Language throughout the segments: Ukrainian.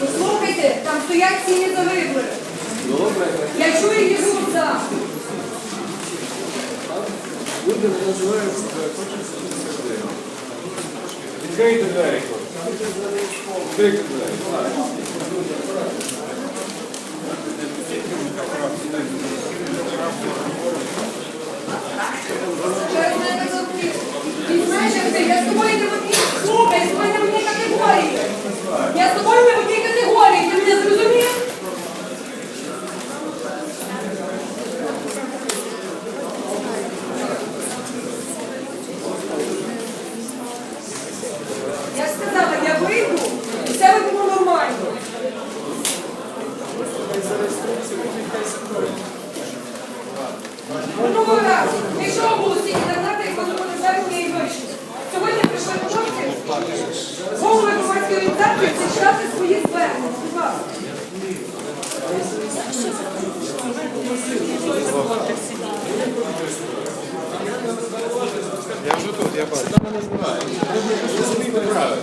Послухайте, там стоять ціни за вибори. Я чую її за. Люди називаються, е, хочеться дисциплина. Відкрийте двері. Відкрийте двері. Я з тобою не якщо було стільки нагнати, як не звернення і вийшли. Сьогодні прийшли хлопці, голови громадської організації зачитати свої звернення. Я вже тут, я бачу. Правильно.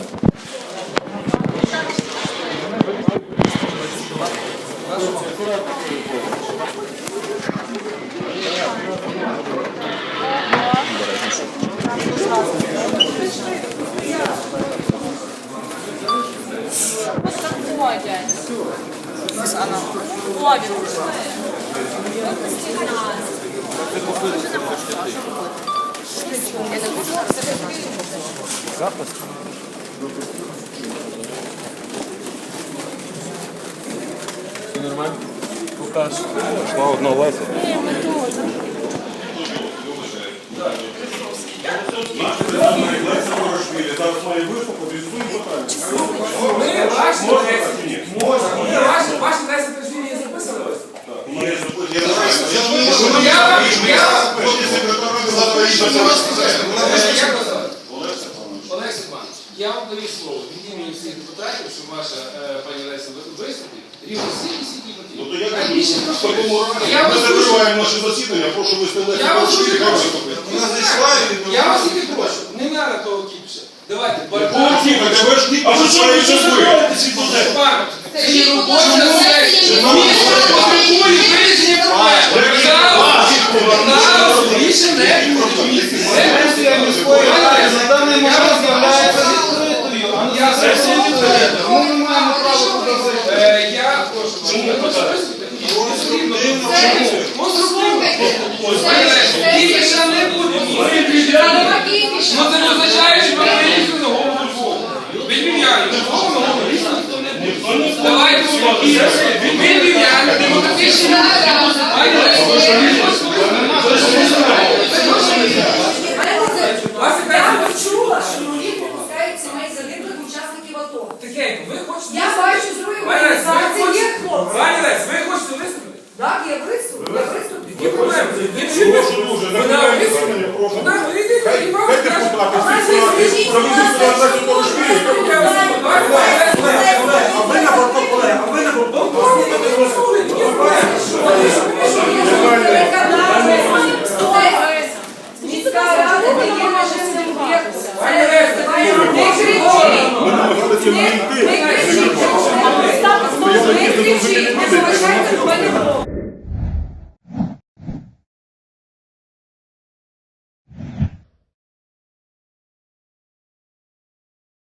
Ой, Ось она. О, він Запис? Нормально? Покаж. Пішла одна лезі. Олег Степанович. Я вам даю слово. Від імені всіх депутатів, що ваша е, пані Леся виступить, рівно всі всі Я ми закриваємо наше засідання, прошу вести Лесю Я вас і... Прошу, не треба того кіпша. Давайте, ті, а що ви ви? Це робоча сесія. Вас, ви записуйте. А ви на борту, не кричіть! Не залишайте до мене